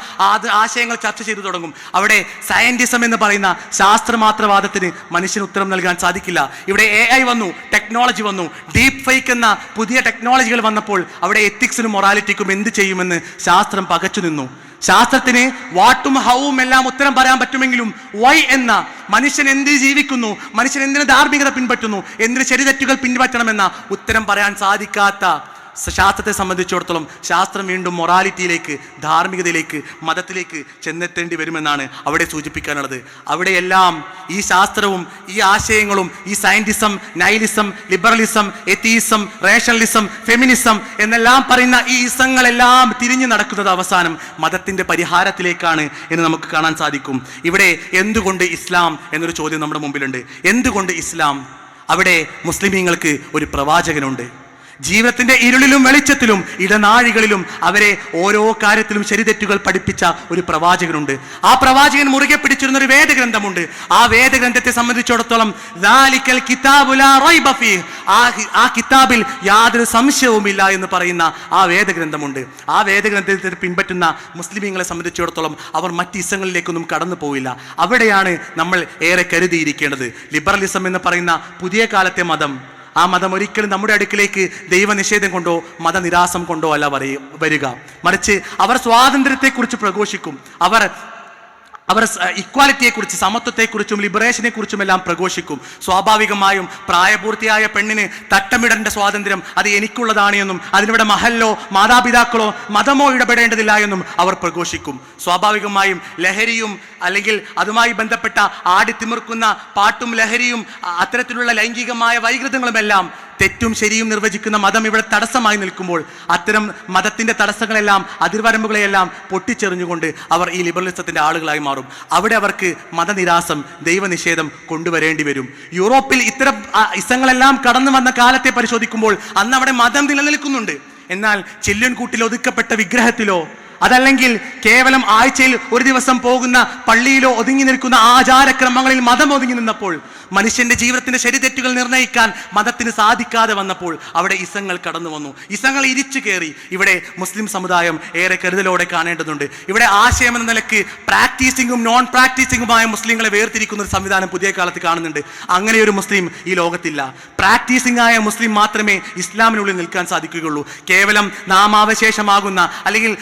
ആശയങ്ങൾ ചർച്ച ചെയ്തു തുടങ്ങും. അവിടെ സയന്റിസം എന്ന് പറയുന്ന ശാസ്ത്രമാത്രവാദത്തിന് മനുഷ്യന് ഉത്തരം നൽകാൻ സാധിക്കില്ല. ഇവിടെ എ ഐ വന്നു ടെക്നോളജി വന്നു. ഡീപ് ഫൈക്ക് എന്ന പുതിയ ടെക്നോളജികൾ വന്നപ്പോൾ അവിടെ എത്തിക്സിനും മൊറാലിറ്റിക്കും എന്ത് ചെയ്യുമെന്ന് ശാസ്ത്രം പകച്ചു നിന്നു. ശാസ്ത്രത്തിന് വാട്ടും ഹൗവും എല്ലാം ഉത്തരം പറയാൻ പറ്റുമെങ്കിലും വൈ എന്ന മനുഷ്യൻ എന്തിന് ജീവിക്കുന്നു മനുഷ്യൻ എന്തിന് ധാർമ്മികത പിൻപറ്റുന്നു എന്തിന് ശരിതെറ്റുകൾ പിൻപറ്റണമെന്ന ഉത്തരം പറയാൻ സാധിക്കാത്ത ശാസ്ത്രത്തെ സംബന്ധിച്ചിടത്തോളം ശാസ്ത്രം വീണ്ടും മൊറാലിറ്റിയിലേക്ക് ധാർമ്മികതയിലേക്ക് മതത്തിലേക്ക് ചെന്നെത്തേണ്ടി വരുമെന്നാണ് അവിടെ സൂചിപ്പിക്കാനുള്ളത്. അവിടെയെല്ലാം ഈ ശാസ്ത്രവും ഈ ആശയങ്ങളും ഈ scientism nihilism liberalism atheism rationalism feminism എന്നെല്ലാം പറയുന്ന ഈ ഇസങ്ങളെല്ലാം തിരിഞ്ഞു നടക്കുന്നത് അവസാനം മതത്തിന്റെ പരിഹാരത്തിലേക്കാണ് എന്ന് നമുക്ക് കാണാൻ സാധിക്കും. ഇവിടെ എന്തുകൊണ്ട് ഇസ്ലാം എന്നൊരു ചോദ്യം നമ്മുടെ മുമ്പിലുണ്ട്. എന്തുകൊണ്ട് ഇസ്ലാം? അവിടെ മുസ്ലിമീങ്ങൾക്ക് ഒരു പ്രവാചകനുണ്ട്. ജീവിതത്തിന്റെ ഇരുളിലും വെളിച്ചത്തിലും ഇടനാഴികളിലും അവരെ ഓരോ കാര്യത്തിലും ശരിതെറ്റുകൾ പഠിപ്പിച്ച ഒരു പ്രവാചകനുണ്ട്. ആ പ്രവാചകൻ മുറുകെ പിടിച്ചിരുന്ന ഒരു വേദഗ്രന്ഥമുണ്ട്. ആ വേദഗ്രന്ഥത്തെ സംബന്ധിച്ചിടത്തോളം. ആ കിതാബിൽ യാതൊരു സംശയവുമില്ല എന്ന് പറയുന്ന ആ വേദഗ്രന്ഥമുണ്ട്. ആ വേദഗ്രന്ഥത്തിൽ പിൻപറ്റുന്ന മുസ്ലിമീങ്ങളെ സംബന്ധിച്ചിടത്തോളം അവർ മറ്റ് ഇസങ്ങളിലേക്കൊന്നും കടന്നു പോവില്ല. അവിടെയാണ് നമ്മൾ ഏറെ കരുതിയിരിക്കേണ്ടത്. ലിബറലിസം എന്ന് പറയുന്ന പുതിയ കാലത്തെ മതം ആ മതം ഒരിക്കലും നമ്മുടെ അടുക്കിലേക്ക് ദൈവനിഷേധം കൊണ്ടോ മതനിരാസം കൊണ്ടോ അല്ല വരിക. മറിച്ച് അവർ സ്വാതന്ത്ര്യത്തെക്കുറിച്ച് പ്രഘോഷിക്കും. അവർ അവർ ഇക്വാലിറ്റിയെക്കുറിച്ച് സമത്വത്തെക്കുറിച്ചും ലിബറേഷനെ കുറിച്ചും എല്ലാം പ്രഘോഷിക്കും. സ്വാഭാവികമായും പ്രായപൂർത്തിയായ പെണ്ണിന് തട്ടമിടേണ്ട സ്വാതന്ത്ര്യം അത് എനിക്കുള്ളതാണ് എന്നും അതിനിവിടെ മഹല്ലോ മാതാപിതാക്കളോ മതമോ ഇടപെടേണ്ടതില്ല എന്നും അവർ പ്രഘോഷിക്കും. സ്വാഭാവികമായും ലഹരിയും അല്ലെങ്കിൽ അതുമായി ബന്ധപ്പെട്ട ആടിത്തിമിർക്കുന്ന പാട്ടും ലഹരിയും അത്തരത്തിലുള്ള ലൈംഗികമായ വൈകൃതങ്ങളുമെല്ലാം തെറ്റും ശരിയും നിർവചിക്കുന്ന മതം ഇവിടെ തടസ്സമായി നിൽക്കുമ്പോൾ അത്തരം മതത്തിന്റെ തടസ്സങ്ങളെല്ലാം അതിർവരമ്പുകളെയെല്ലാം പൊട്ടിച്ചെറിഞ്ഞുകൊണ്ട് അവർ ഈ ലിബറലിസത്തിന്റെ ആളുകളായി മാറും. അവിടെ അവർക്ക് മതനിരാസം ദൈവനിഷേധം കൊണ്ടുവരേണ്ടി വരും. യൂറോപ്പിൽ ഇത്തരം ഇസങ്ങളെല്ലാം കടന്നു വന്ന കാലത്തെ പരിശോധിക്കുമ്പോൾ അന്ന് അവിടെ മതം നിലനിൽക്കുന്നുണ്ട്. എന്നാൽ ചില്ലുൻകൂട്ടിൽ ഒതുക്കപ്പെട്ട വിഗ്രഹത്തിലോ അതല്ലെങ്കിൽ കേവലം ആഴ്ചയിൽ ഒരു ദിവസം പോകുന്ന പള്ളിയിലോ ഒതുങ്ങി നിൽക്കുന്ന ആചാരക്രമങ്ങളിൽ മതം ഒതുങ്ങി നിന്നപ്പോൾ മനുഷ്യന്റെ ജീവിതത്തിന്റെ ശരിതെറ്റുകൾ നിർണയിക്കാൻ മതത്തിന് സാധിക്കാതെ വന്നപ്പോൾ അവിടെ ഇസങ്ങൾ കടന്നു വന്നു. ഇസങ്ങൾ ഇരിച്ചു കയറി. ഇവിടെ മുസ്ലിം സമുദായം ഏറെ കരുതലോടെ കാണേണ്ടതുണ്ട്. ഇവിടെ ആശയം എന്ന നിലയ്ക്ക് പ്രാക്ടീസിങ്ങും നോൺ പ്രാക്ടീസിങ്ങുമായ മുസ്ലിങ്ങളെ വേർതിരിക്കുന്ന ഒരു സംവിധാനം പുതിയ കാലത്ത് കാണുന്നുണ്ട്. അങ്ങനെ ഒരു മുസ്ലിം ഈ ലോകത്തില്ല. പ്രാക്ടീസിംഗ് ആയ മുസ്ലിം മാത്രമേ ഇസ്ലാമിനുള്ളിൽ നിൽക്കാൻ സാധിക്കുകയുള്ളൂ. കേവലം നാമാവശേഷമാകുന്ന അല്ലെങ്കിൽ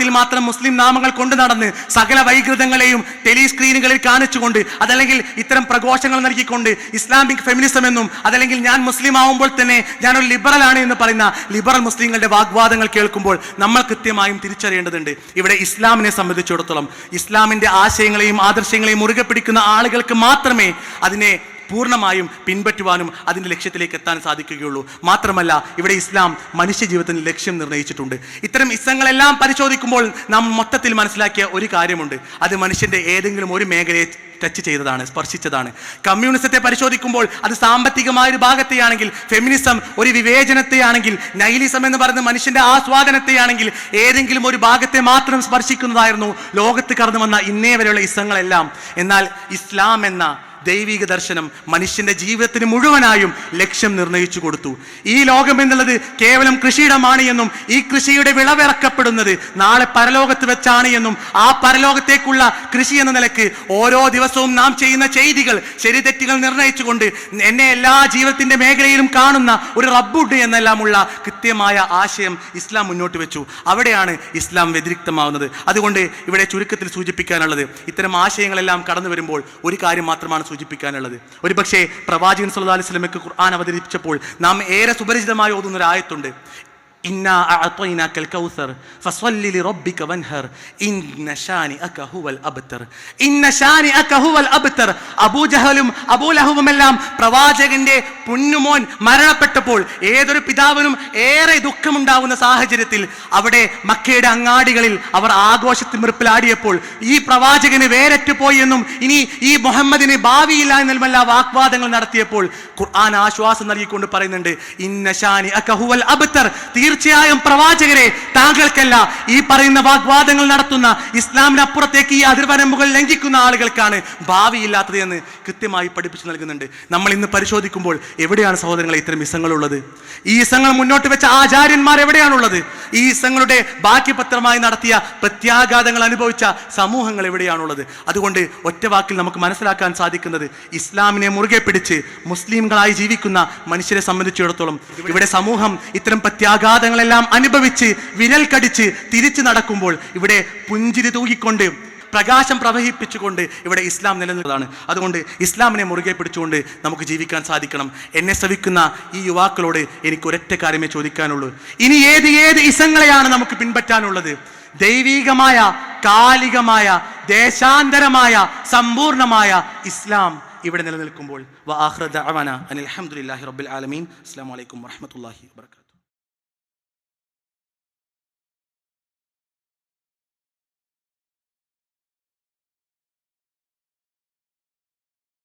നാമത്തിൽ മാത്രം മുസ്ലിം നാമങ്ങൾ കൊണ്ടു നടന്ന് സകല വൈകൃതങ്ങളെയും ടെലിസ്ക്രീനുകളിൽ കാണിച്ചുകൊണ്ട് അതല്ലെങ്കിൽ ഇത്തരം പ്രഘോഷങ്ങൾ നൽകിക്കൊണ്ട് ഇസ്ലാമിക് ഫെമിനിസം എന്നും അതല്ലെങ്കിൽ ഞാൻ മുസ്ലിം ആവുമ്പോൾ തന്നെ ഞാൻ ഒരു ലിബറൽ ആണ് എന്ന് പറയുന്ന ലിബറൽ മുസ്ലിങ്ങളുടെ വാഗ്വാദങ്ങൾ കേൾക്കുമ്പോൾ നമ്മൾ കൃത്യമായും തിരിച്ചറിയേണ്ടതുണ്ട്. ഇവിടെ ഇസ്ലാമിനെ സംബന്ധിച്ചിടത്തോളം ഇസ്ലാമിന്റെ ആശയങ്ങളെയും ആദർശങ്ങളെയും മുറുകെ പിടിക്കുന്ന ആളുകൾക്ക് മാത്രമേ അതിനെ പൂർണമായും പിൻപറ്റുവാനും അതിന്റെ ലക്ഷ്യത്തിലേക്ക് എത്താൻ സാധിക്കുകയുള്ളൂ. മാത്രമല്ല ഇവിടെ ഇസ്ലാം മനുഷ്യ ജീവിതത്തിന് ലക്ഷ്യം നിർണയിച്ചിട്ടുണ്ട് ഇത്തരം ഇസ്സങ്ങളെല്ലാം പരിശോധിക്കുമ്പോൾ നാം മൊത്തത്തിൽ മനസ്സിലാക്കിയ ഒരു കാര്യമുണ്ട്. അത് മനുഷ്യന്റെ ഏതെങ്കിലും ഒരു മേഖലയെ ടച്ച് ചെയ്തതാണ് സ്പർശിച്ചതാണ്. കമ്മ്യൂണിസത്തെ പരിശോധിക്കുമ്പോൾ അത് സാമ്പത്തികമായ ഒരു ഭാഗത്തെയാണെങ്കിൽ ഫെമിനിസം ഒരു വിവേചനത്തെയാണെങ്കിൽ നൈലിസം എന്ന് പറയുന്ന മനുഷ്യന്റെ ആസ്വാദനത്തെയാണെങ്കിൽ ഏതെങ്കിലും ഒരു ഭാഗത്തെ മാത്രം സ്പർശിക്കുന്നതായിരുന്നു ലോകത്ത് കടന്നു വന്ന ഇന്നേ വരെയുള്ള ഇസങ്ങളെല്ലാം. എന്നാൽ ഇസ്ലാം എന്ന ദൈവിക ദർശനം മനുഷ്യന്റെ ജീവിതത്തിന് മുഴുവനായും ലക്ഷ്യം നിർണയിച്ചു കൊടുത്തു. ഈ ലോകം എന്നുള്ളത് കേവലം കൃഷിയിടമാണ് എന്നും ഈ കൃഷിയുടെ വിളവിറക്കപ്പെടുന്നത് നാളെ പരലോകത്ത് വെച്ചാണ് എന്നും ആ പരലോകത്തേക്കുള്ള കൃഷി എന്ന നിലയ്ക്ക് ഓരോ ദിവസവും നാം ചെയ്യുന്ന ചെയ്തികൾ ശരിതെറ്റുകൾ നിർണയിച്ചുകൊണ്ട് എന്നെ എല്ലാ ജീവിതത്തിന്റെ മേഖലയിലും കാണുന്ന ഒരു റബ്ബുഡ് എന്നെല്ലാമുള്ള കൃത്യമായ ആശയം ഇസ്ലാം മുന്നോട്ട് വെച്ചു. അവിടെയാണ് ഇസ്ലാം വ്യതിരിക്തമാവുന്നത്. അതുകൊണ്ട് ഇവിടെ ചുരുക്കത്തിൽ സൂചിപ്പിക്കാനുള്ളത് ഇത്തരം ആശയങ്ങളെല്ലാം കടന്നു വരുമ്പോൾ ഒരു കാര്യം മാത്രമാണ് സൂചിപ്പിക്കാനുള്ളത്. ഒരു പക്ഷേ പ്രവാചകൻ സുല്ലാ അലൈഹി സ്വലമയ്ക്ക് ഖുർആൻ അവതരിപ്പിച്ചപ്പോൾ നാം ഏറെ സുപരിചിതമായി ഓതുന്ന ആയത്തുണ്ട് അബൂജഹലും അബൂലഹബുമെല്ലാം പ്രവാചകന്റെ പൊന്നുമോൻ മരണപ്പെട്ടപ്പോൾ ഏതൊരു പിതാവിനും ഏറെ ദുഃഖമുണ്ടാവുന്ന സാഹചര്യത്തിൽ അവിടെ മക്കയുടെ അങ്ങാടികളിൽ അവർ ആഘോഷത്തിമിർപ്പിലാടിയപ്പോൾ ഈ പ്രവാചകന് വേരറ്റു പോയി എന്നും ഇനി ഈ മുഹമ്മദിന് ഭാവിയില്ല എന്നുമല്ല വാഗ്വാദങ്ങൾ നടത്തിയപ്പോൾ ഖുർആൻ ആശ്വാസം നൽകിക്കൊണ്ട് പറയുന്നുണ്ട് ഇന്ന ഷാനി അകഹുവൽ അബ്തർ. തീർച്ചയായും പ്രവാചകരെ താങ്കൾക്കല്ല ഈ പറയുന്ന വാഗ്വാദങ്ങൾ നടത്തുന്ന ഇസ്ലാമിനപ്പുറത്തേക്ക് ഈ അതിർവരമ്പുകൾ ലംഘിക്കുന്ന ആളുകൾക്കാണ് ഭാവിയില്ലാത്തത് എന്ന് കൃത്യമായി പഠിപ്പിച്ചു നൽകുന്നുണ്ട്. നമ്മൾ ഇന്ന് പരിശോധിക്കുമ്പോൾ എവിടെയാണ് സഹോദരങ്ങളെ ഇത്തരം ഇസങ്ങളുള്ളത്? ഈ ഇസങ്ങൾ മുന്നോട്ട് വെച്ച ആചാര്യന്മാർ എവിടെയാണുള്ളത്? ഈ ഇസങ്ങളുടെ ബാക്കിപത്രമായി നടത്തിയ പ്രത്യാഘാതങ്ങൾ അനുഭവിച്ച സമൂഹങ്ങൾ എവിടെയാണുള്ളത്? അതുകൊണ്ട് ഒറ്റ വാക്കിൽ നമുക്ക് മനസ്സിലാക്കാൻ സാധിക്കുന്നത് ഇസ്ലാമിനെ മുറുകെ പിടിച്ച് മുസ്ലിംകളായി ജീവിക്കുന്ന മനുഷ്യരെ സംബന്ധിച്ചിടത്തോളം ഇവിടെ സമൂഹം ഇത്തരം പ്രത്യാഘാതങ്ങളെല്ലാം അനുഭവിച്ച് വിരൽ കടിച്ച് തിരിച്ചു നടക്കുമ്പോൾ ഇവിടെ പുഞ്ചിരി തൂകിക്കൊണ്ട് പ്രകാശം പ്രവഹിപ്പിച്ചുകൊണ്ട് ഇവിടെ ഇസ്ലാം നിലനിൽക്കുന്നതാണ്. അതുകൊണ്ട് ഇസ്ലാമിനെ മുറുകെ പിടിച്ചുകൊണ്ട് നമുക്ക് ജീവിക്കാൻ സാധിക്കണം. എന്നെ ശ്രവിക്കുന്ന ഈ യുവാക്കളോട് എനിക്ക് ഒരൊറ്റ കാര്യമേ ചോദിക്കാനുള്ളൂ. ഇനി ഏത് ഏത് ഇസങ്ങളെയാണ് നമുക്ക് പിൻപറ്റാനുള്ളത്? ദൈവീകമായ കാലികമായ ദേശാന്തരമായ സമ്പൂർണമായ ഇസ്ലാം ഇവിടെ നിലനിൽക്കുമ്പോൾ. അനിൽ അഹമ്മദില്ലാഹി റബ്ബിൽ ആലമീൻ. അസ്സാം വലൈക്കും വാഹമത്തല്ലാഹി വാബർക്കാത്തു